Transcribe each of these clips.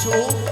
আসো।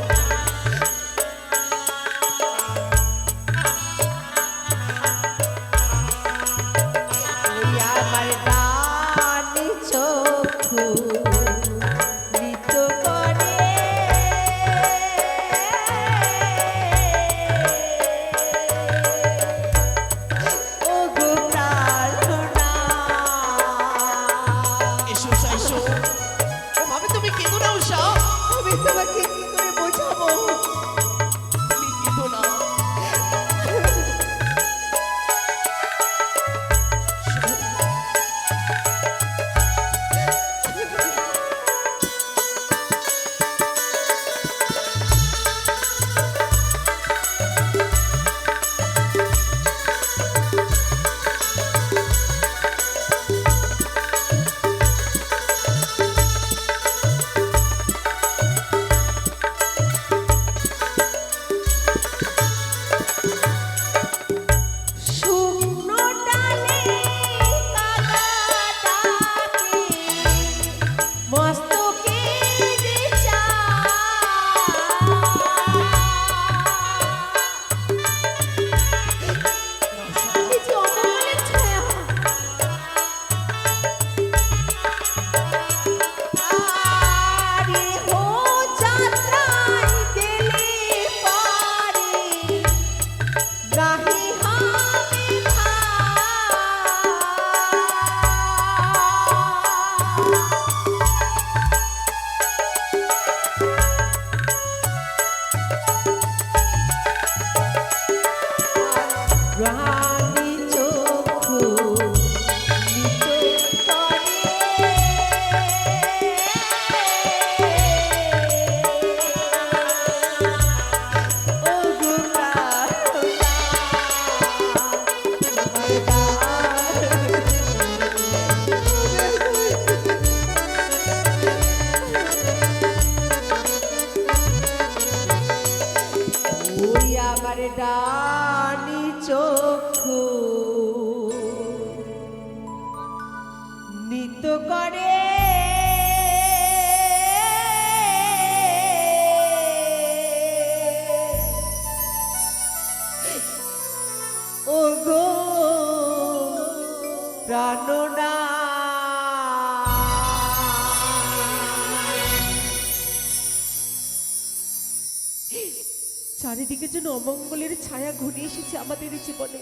চারিদিকে যেন অমঙ্গলের ছায়া ঘনিয়ে এসেছে আমাদের জীবনে।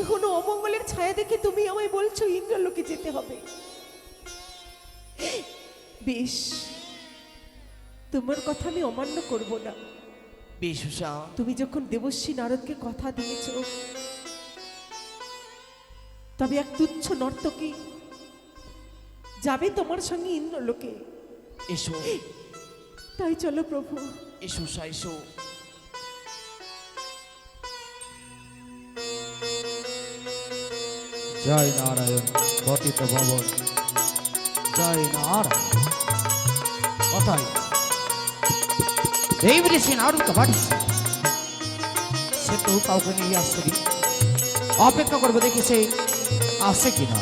এখনও অমঙ্গলের ছায়া দেখে তুমি আমায় বলছো ইন্দ্রলোকে যেতে হবে। বেশ তোমার কথা আমি অমান্য করব না। বেশ তুমি যখন দেবশ্রী নারদকে কথা দিয়েছ তবে এক তুচ্ছ নর্তকী যাবে তোমার সঙ্গে ইন্দ্রলোকে। এসো। তাই চলো প্রভু। এসো উষা এসো জয় নারায়ণ পতিত ভবন জয় নারায়ণ কথাই এই ঋষি নারদ বাড়ি সে তো কাউকে নিয়ে আসছে নি। অপেক্ষা করব দেখি সে আসে কিনা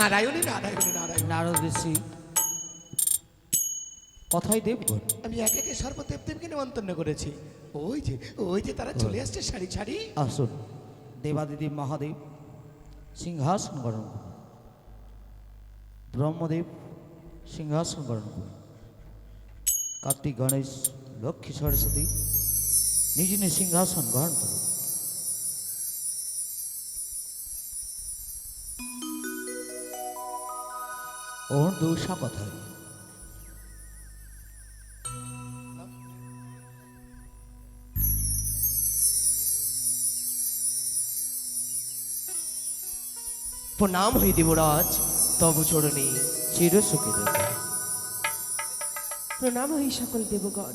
নারায়ণী নারায়ণী নারায়ণ। নারদ ঋষি। কথাই দেবগণ। আমি একে একে সর্বদেবদেবকে নিমন্ত্রণ করেছি। ওই যে ওই যে তারা চলে আসছে সারি সারি। আসুন। দেবাদিদেব মহাদেব সিংহাসন করুন। ব্রহ্মদেব সিংহাসন গ্রহণ করুন। কার্তিক গণেশ লক্ষ্মী সরস্বতী নিজ নিজ সিংহাসন গ্রহণ করুন। ওর দৌসা কথায় প্রণাম হই দেবরাজ তব চরণে চির সুখী দেব। প্রণাম হই সকল দেবগণ।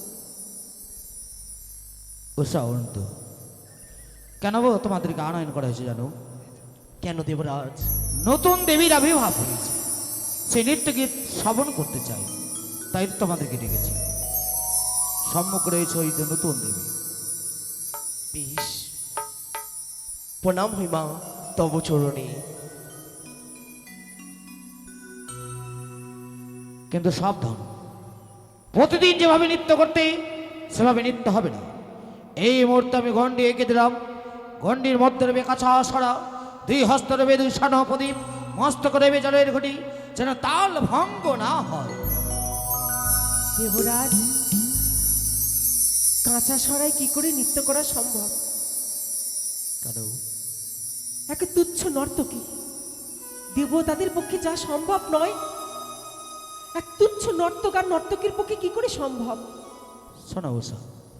উষা অনন্ত কেন তোমাদেরকে আনয়ন করা হয়েছে জানো? কেন দেবরাজ? নতুন দেবীর আবির্ভাব হয়েছে। নৃত্য গীত শ্রবণ করতে চাই। তাই তোমাদেরকে ডেকেছি। সম্মুখ রয়েছে ওই নতুন দেবী। বেশ। প্রণাম হই মা তব চরণে। কিন্তু সাবধান। প্রতিদিন যেভাবে নৃত্য করতে সেভাবে নৃত্য হবে না। এই মুহূর্তে আমি গন্ডি এঁকে দিলাম। গন্ডির মধ্যে রবে কাছা সরা দুই হস্ত রবে দুই সান প্রদীপ। মস্তক রবে জলের ঘটি যেন তাল ভঙ্গ না হয়। দেবরাজ কাঁচা সরাই কি করে নৃত্য করা সম্ভব? কেন এক তুচ্ছ নর্তকী। দেবতাদের পক্ষে যা সম্ভব নয়। এক তুচ্ছ নর্তক আর নর্তকীর পক্ষে কি করে সম্ভব? শোনো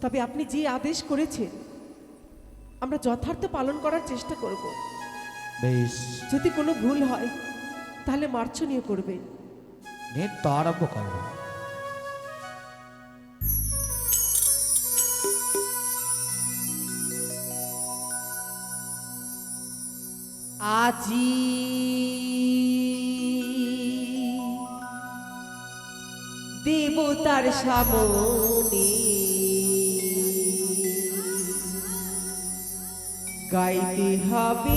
তবে আপনি যে আদেশ করেছেন আমরা যথার্থ পালন করার চেষ্টা করব। বেশ। যদি কোনো ভুল হয় তাহলে মার্চনীয় করবেন নৃত্য আরম্ভ করব আজি দেবতার সামনে গাইতে হবে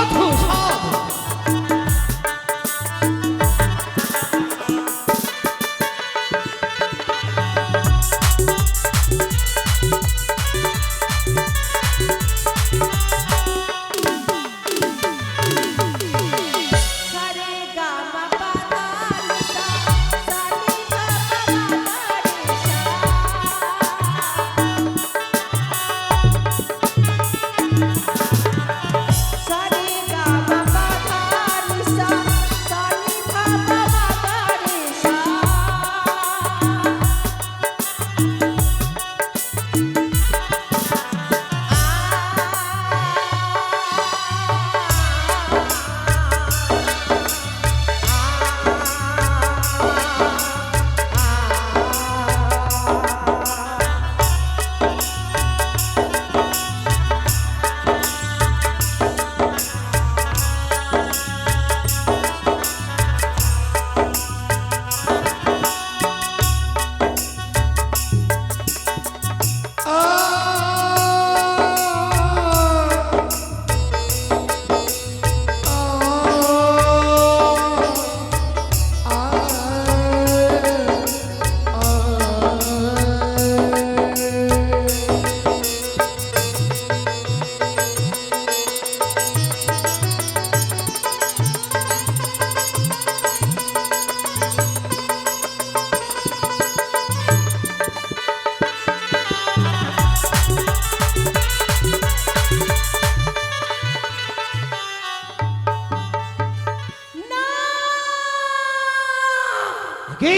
কি?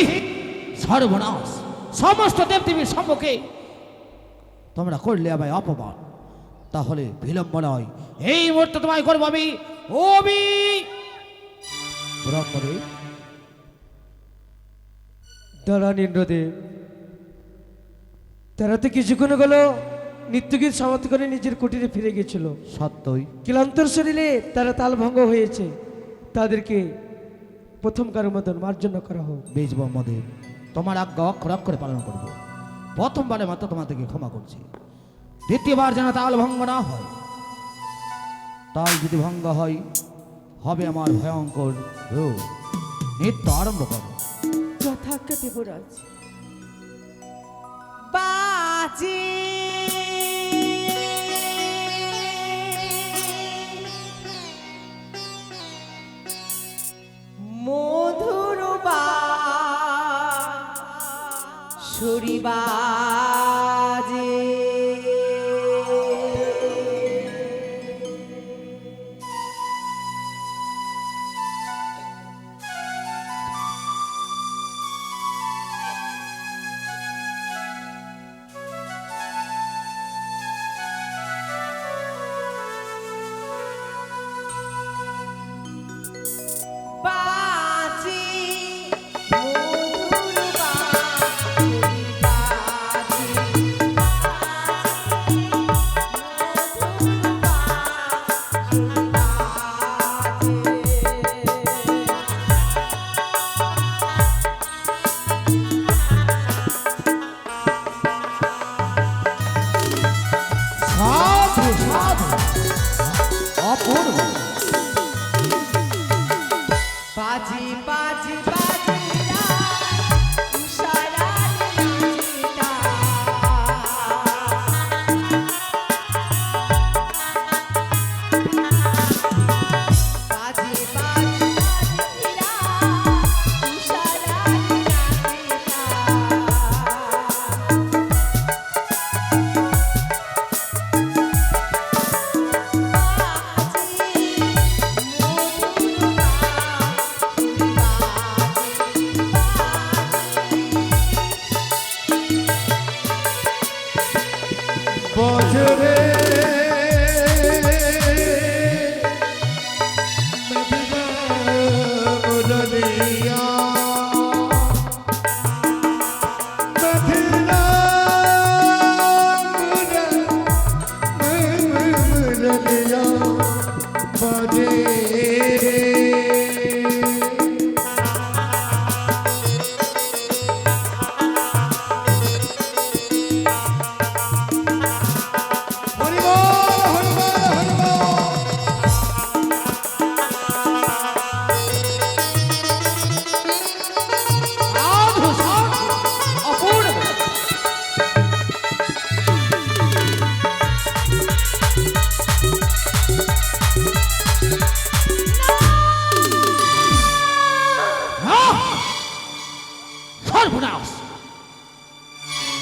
সর্বনাশ। সমস্ত দেবদেবীর সম্মুখে। তোমরা করলে আমায় অপমান। তাহলে বিলম্ব নয়। এই মুহূর্তে তোমায় করব আমি। ওবি ব্রহ্মদেব। দাঁড়ান ইন্দ্রদেব তারা তো কিছুক্ষণ গেল। নিত্যগীত সমাপ্ত করে নিজের কুটিরে ফিরে গেছিল। সত্যই। ক্লান্তর শরীরে তারা তালভঙ্গ হয়েছে। তাদেরকে প্রথম কারও মতন মার্জনা করা হোক। বেশ ব্রহ্মদেব তোমার আজ্ঞা অক্ষর অক্ষরে পালন করব। প্রথমবারে মাত্র তোমাদেরকে ক্ষমা করছি। দ্বিতীয়বার যেন তাল ভঙ্গ না হয়। তাল যদি ভঙ্গ হয় হবে আমার ভয়ঙ্কর রোগ। নৃত্য আরম্ভ করো। যথাজ্ঞা দেবরাজ। বাজে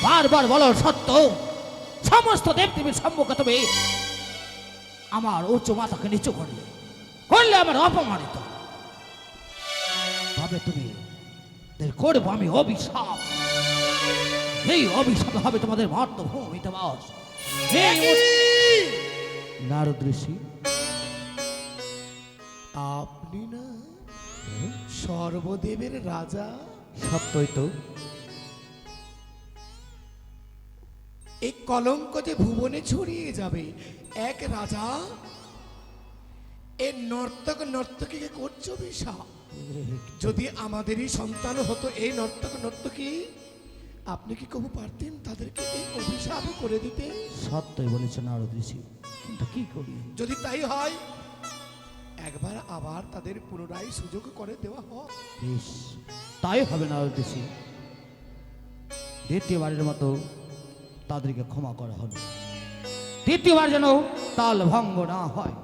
বারবার বলো সত্য। সমস্ত দেবদেবীর সম্মুখে তুমি আমার উঁচু মাথাকে নিচু করলে। করলে আমার অপমানিত। তবে তুমি করব আমি অভিশাপ। এই অভিশাপ হবে তোমাদের মাতৃভূমিতে বাস নারদ ঋষি আপনি না সর্বদেবের রাজা? সত্যই তো। এই কলঙ্ক যে ভুবনে ছড়িয়ে যাবে। এক রাজা এর নর্তক নর্তকীকে করছ বিষা? যদি আমাদেরই সন্তান হতো এই নর্তক নর্তকী আপনি কি কবু পারতেন তাদেরকে এই অভিশাপ করে দিতে? সত্যই বলেছেন নারদ ঋষি কিন্তু কি করি? যদি তাই হয় একবার আবার তাদের পুনরায় সুযোগ করে দেওয়া হয়। বেশ তাই হবে নারদ ঋষি। দ্বিতীয়বারের মতো তাদেরকে ক্ষমা করা হলো তৃতীয়বার যেন তাল ভঙ্গ না হয়।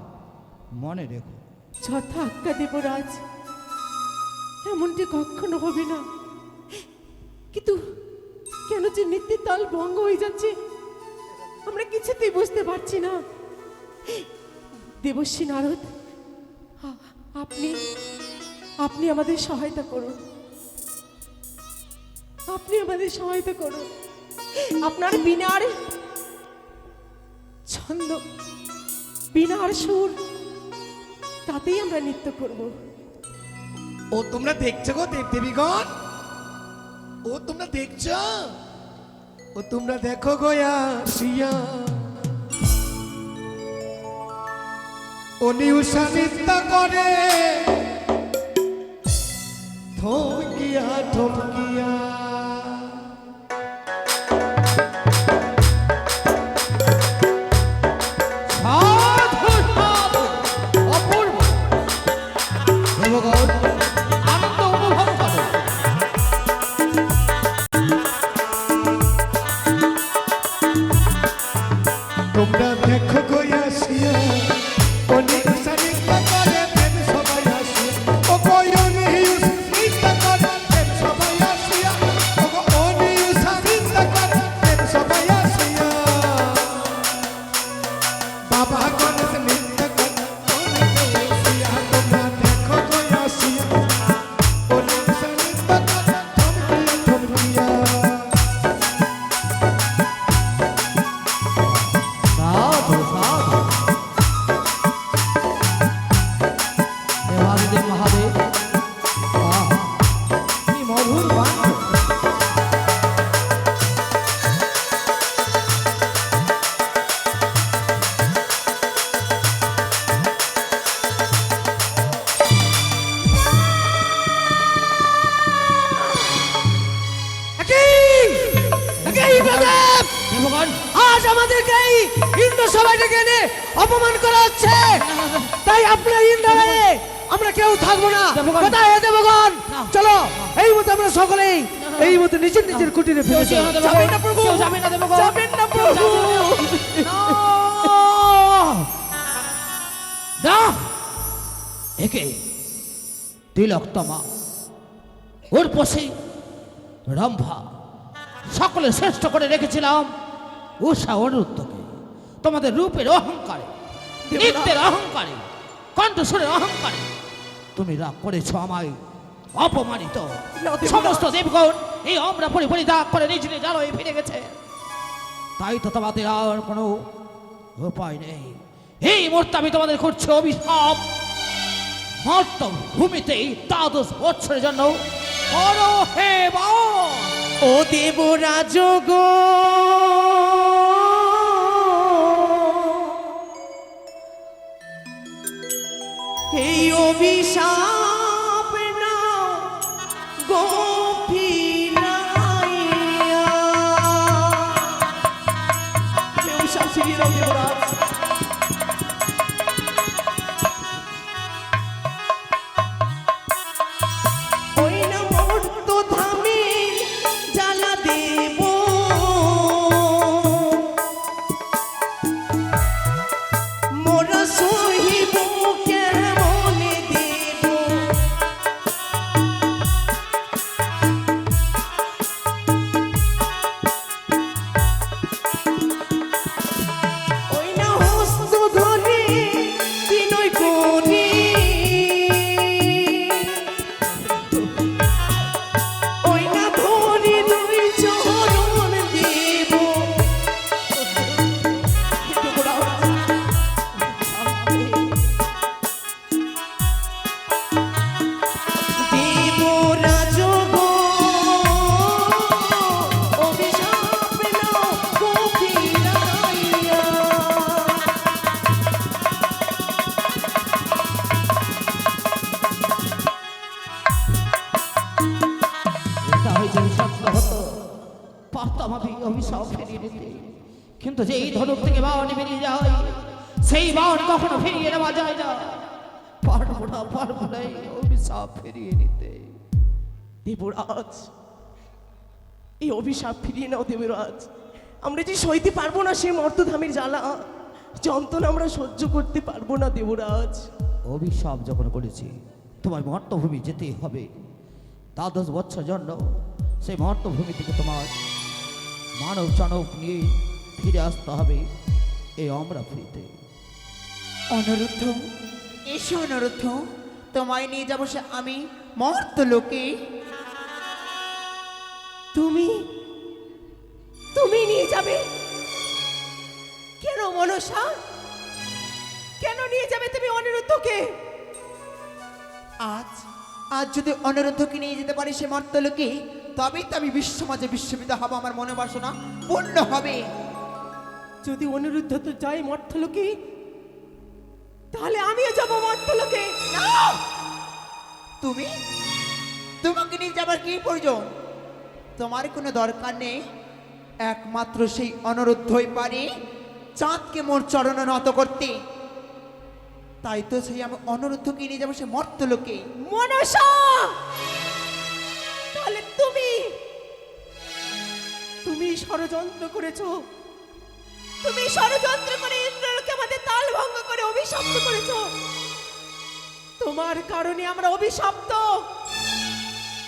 মনে রেখো। যথা আজ্ঞা দেবরাজ। এমনটি কখনো হবে না। কিন্তু কেন যে নিত্য তাল ভঙ্গ হয়ে যাচ্ছে, আমরা কিছুতেই বুঝতে পারছি না। দেবশ্রী নারদ আপনি আপনি আমাদের সহায়তা করুন। আপনি আমাদের সহায়তা করুন। আপনার বিনার ছন্দ, বিনার সুর, তাতেই আমরা নৃত্য করব। ও, তোমরা দেখছ গো দেব দেবীগণ ও, তোমরা দেখছ? ও, তোমরা দেখো গোয়া শিয়া ও নিউষা নৃত্য করে। থমকিয়া থমকিয়া একে তিলকতমা ওর পশে রম্ভা। সকলে শ্রেষ্ঠ করে রেখেছিলাম উষা অনিরুদ্ধকে। তোমাদের রূপের অহংকারে নৃত্যের অহংকারে কণ্ঠস্বরের অহংকারে। তুমি রাগ করেছ আমায় অপমানিত। সমস্ত দেবগণ এই অমরা পরি পরি দাগ করে নিজ নিজ আলোয় ফিরে গেছে। তাই তো তোমাদের আর কোনো উপায় নেই। এই মুহূর্তে আমি তোমাদের করছি অভিশাপ। মর্ত ভূমিতে দ্বাদশ বৎসরের জন্য করো হে ও দেবরাজ গো। এই অভিশাপ না গোপীনাইয়া এই অভিশাপ ছিনিয়ে দাও দেবরাজ এই অভিশাপ ফিরিয়ে নাও দেবরাজ আমরা যে সইতে পারব না সেই মর্তধামের জ্বালা যন্ত্রণা আমরা সহ্য করতে পারব না দেবরাজ অভিশাপ যখন করেছি তোমার মর্তভূমি যেতেই হবে। দ্বাদশ বছর জন্য সেই মর্তভূমি থেকে তোমার মানব চানব নিয়ে ফিরে আসতে হবে এই অমরাপুরীতে অনুরুদ্ধ এসো অনুরুদ্ধ। তোমায় নিয়ে যাব সে আমি মর্ত লোকে তুমি? তুমি নিয়ে যাবে? কেন মনসা? কেন নিয়ে যাবে তুমি অনিরুদ্ধকে? আজ আজ যদি অনুরুদ্ধকে নিয়ে যেতে পারি সে মর্ত লোকে, তবেই তো আমি বিশ্ব মাঝে বিশ্ববিদ্য হব, আমার মনে বাসনা পূর্ণ হবে। যদি অনিরুদ্ধ তো যাই মর্থলোকে তাহলে আমিও যাব মর্থলোকে না! তুমি? তোমাকে নিয়ে যাবার কি প্রয়োজন? তোমার কোনো দরকার নেই? একমাত্র সেই অনুরুদ্ধই পারে, চাঁদকে মোর চরণে নত করতে। তাই তো সেই আমি অনুরুদ্ধকে নিয়ে যাব সে মর্ত লোকে। তাহলে তুমি তুমি ষড়যন্ত্র করেছ। তুমি ষড়যন্ত্র করে ইন্দ্রকে আমাদের তাল ভঙ্গ করে অভিশপ্ত করেছ। তোমার কারণে আমরা অভিশপ্ত।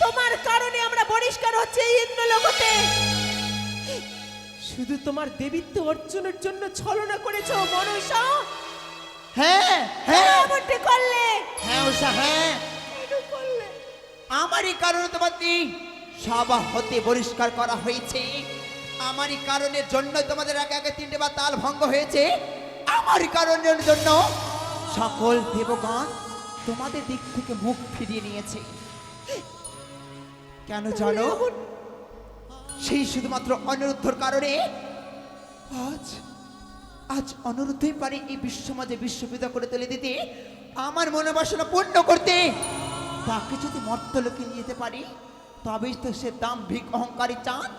তোমার কারণে আমরা বহিষ্কার হচ্ছে এই ইন্দ্রলোকতে। শুধু তোমার দেবীত্ব অর্জনের জন্য ছলনা করেছ মনসা। হ্যাঁ হ্যাঁ। এমনটি করলে। হ্যাঁ উষা হ্যাঁ। করলে? আমারই কারণে তোমার তোমাকে সভা হতে বহিষ্কার করা হয়েছে। আমারই কারণের জন্য তোমাদের আগে আগে তিনটে বার তাল ভঙ্গ হয়েছে। আমারই কারণের জন্য সকল দেবগণ তোমাদের দিক থেকে মুখ ফিরিয়ে নিয়েছে। কেন জানো? সেই শুধুমাত্র অনিরুদ্ধর কারণে আজ আজ অনুরুদ্ধই পারে এই বিশ্ব মাঝে বিশ্ববিদ্য করে তুলে দিতে, আমার মনে বাসনা পূর্ণ করতে। তাকে যদি মর্তলোকে নিয়ে যেতে পারি, তবেই তো সে দাম্ভিক অহংকারী চান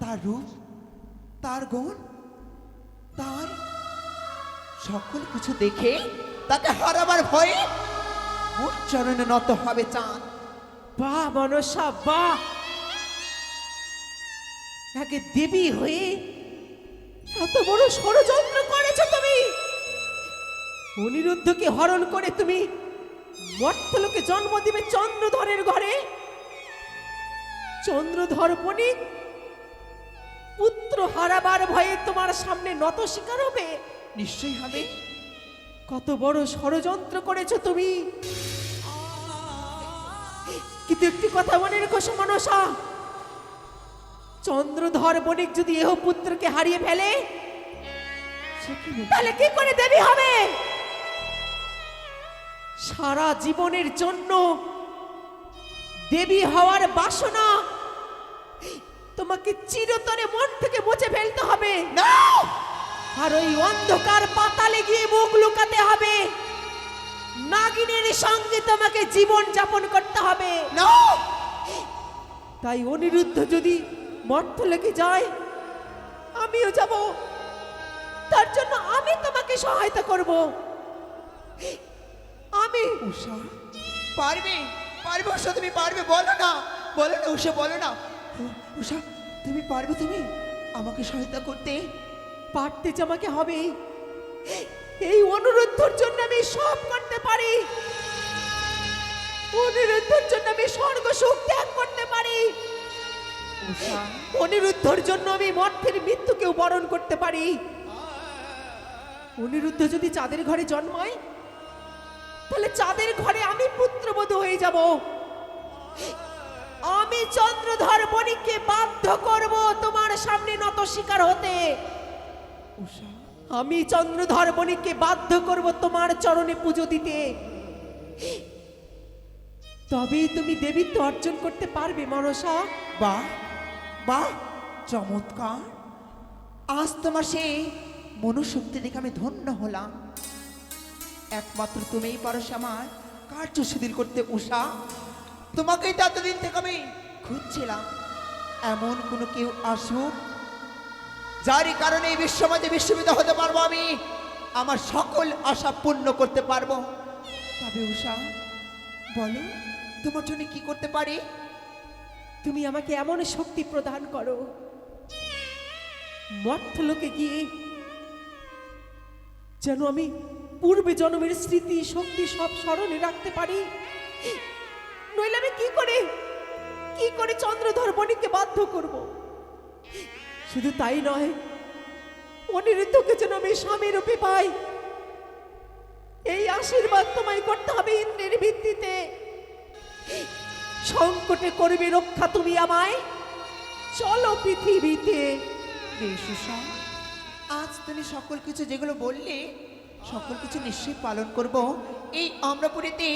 তার রূপ, তার গুণ, তার সকল কিছু দেখে তাকে হারাবার ভয়ে মোর চরণে নত হবে চাঁদ। বাহ মনসা বাহ একে দেবী হয়ে এত বড় ষড়যন্ত্র করেছ তুমি। অনিরুদ্ধকে হরণ করে তুমি মর্তলোকে জন্ম দিবে চন্দ্রধরের ঘরে। চন্দ্রধর বণিক, পুত্র হারাবার ভয়ে তোমার সামনে নত শিকার হবে। নিশ্চয়ই হবে। কত বড় ষড়যন্ত্র করেছ তুমি। কিন্তু একটি কথা মনে রেখো মনসা চন্দ্রধর বণিক যদি এহ পুত্রকে হারিয়ে ফেলে? তাহলে কি করে দেবী হবে? সারা জীবনের জন্য দেবী হওয়ার বাসনা তোমাকে চিরতরে মন থেকে মুছে ফেলতে হবে। না! আর ওই অন্ধকার পাতালে গিয়ে মুখ লুকাতে হবে। নাগিনের সঙ্গে তোমাকে জীবন যাপন করতে হবে। না। তাই অনিরুদ্ধ যদি মর্ত লেগে যায় আমিও যাব। তার জন্য আমি তোমাকে সহায়তা করব। আমি উষা পারবে পারবে উষা তুমি পারবে বলো না বলো না উষা বলো না। উষা তুমি পারবে তুমি আমাকে সহায়তা করতে? পারতে যে আমাকে হবে এই অনুরোধের জন্য আমি সব করতে পারি। অনুরোধের জন্য আমি স্বর্গ সুখ ত্যাগ করতে পারি। অনিরুদ্ধর জন্য আমি মর্তের মৃত্যুকেও বরণ করতে পারি। অনিরুদ্ধ যদি চাঁদের ঘরে জন্মায় তাহলে চাঁদের ঘরে আমি পুত্রবধূ হয়ে যাব। আমি চন্দ্রধর বণিককে বাধ্য করব তোমার সামনে নত শিকার হতে। উষা। আমি চন্দ্রধর বণিককে বাধ্য করব তোমার চরণে পুজো দিতে। তবেই তুমি দেবীত্ব অর্জন করতে পারবে, মনসা। বাহ বাহ, চমৎকার। আজ তোমার সেই মনুশক্তি দেখে আমি ধন্য হলাম। একমাত্র তুমিই পারো সে আমার কার্য শিথিল করতে উষা। তোমাকেই তো এতদিন থেকে আমি খুঁজছিলাম। এমন কোনো কেউ আসুক যারই কারণে এই বিশ্বমাজে বিশ্ববিদ্য হতে পারব আমি, আমার সকল আশা পূর্ণ করতে পারব। তবে উষা বলো, তোমার জন্য কি করতে পারি? তুমি আমাকে এমন শক্তি প্রদান করো মর্থলোকে গিয়ে যেন আমি পূর্বে জন্মের স্মৃতি, শক্তি সব স্মরণে রাখতে পারি। নইলে আমি কি করে কি করে চন্দ্রধর বণিককে বাধ্য করব? শুধু তাই নয় অনিরুদ্ধকে যেন আমি স্বামী রূপে পাই। এই আশীর্বাদ তোমায় করতে হবে ইন্দ্রের ভিত্তিতে। সংকটে করবে রক্ষা তুমি আমায়। চলো পৃথিবীতে। আজ তুমি সকল কিছু যেগুলো বললে সকল কিছু নিশ্চয়ই পালন করব। এই অমরাপুরীতে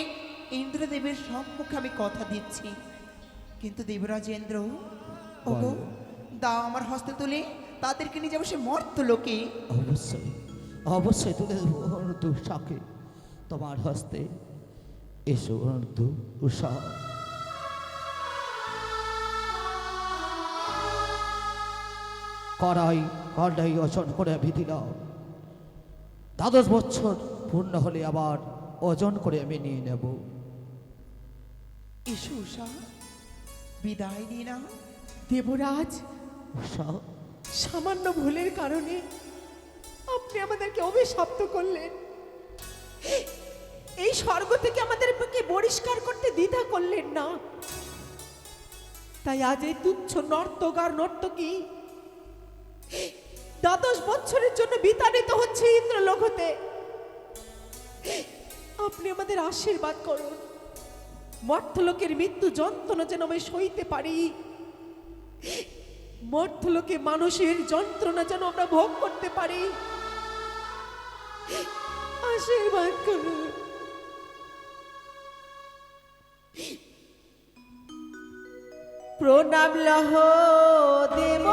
ইন্দ্রদেবের সম্মুখে আমি কথা দিচ্ছি। কিন্তু দেবরাজ ইন্দ্র ওগো দাও আমার হস্তে তুলে তাদেরকে নিয়ে যাব সে মর্ত লোকে অবশ্যই অবশ্যই তুলে দেবো অনন্ত উষাকে তোমার হস্তে এসো অনন্ত উষা কড়াই কড়াই ওজন করে বিধি দাও দ্বাদশ বছর পূর্ণ হলে আবার অজন করে আমি নিয়ে নেব। এসো উষা বিদায় নিয়ে নাও। দেবরাজ সামান্য ভুলের কারণে আপনি আমাদেরকে অভিশপ্ত করলেন। এই স্বর্গ থেকে আমাদেরকে বহিষ্কার করতে দ্বিধা করলেন না। তাই আজ এই তুচ্ছ নর্তক আর নর্তকী দ্বাদশ বছরের জন্য বিতাড়িত হচ্ছে ইন্দ্রলোক হতে আপনি আমাদের আশীর্বাদ করুন। মর্থলোকের মৃত্যু যন্ত্রণা যেন আমি সইতে পারি। মর্থলোকে মানুষের যন্ত্রণা যেন আমরা ভোগ করতে পারি। আশীর্বাদ করুন। প্রণাম লহ দেব।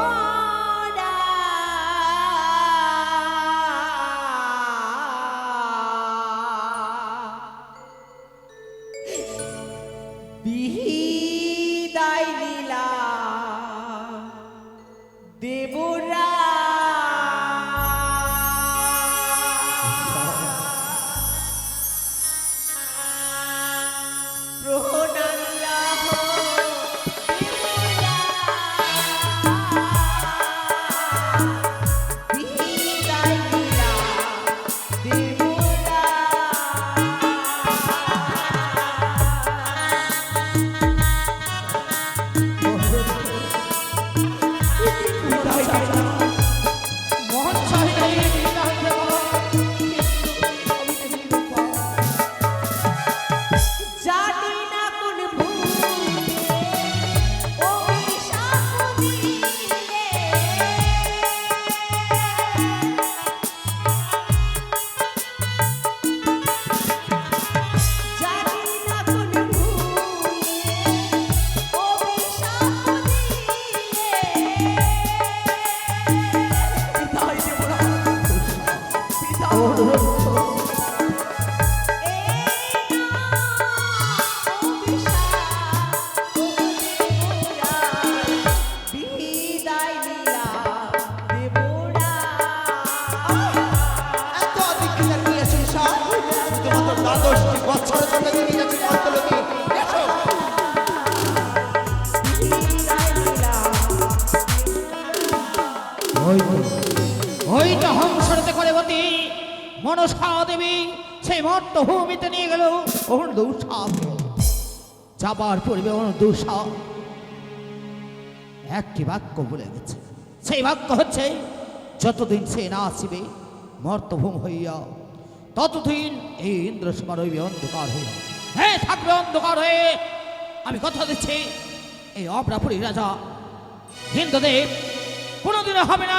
সেই মর্ত ভূমিতে নিয়ে গেল ওর ওর একটি বাক্য বলে গেছে। সেই বাক্য হচ্ছে, যতদিন সে না আসিবে, মর্তভূম হইয়া ততদিন এই ইন্দ্র সীমা রইবে অন্ধকার হইয়া হ্যাঁ থাকবে অন্ধকার হয়ে। আমি কথা দিচ্ছি, এই অপরাপুরী রাজা হিন্দুদেব কোনোদিনও হবে না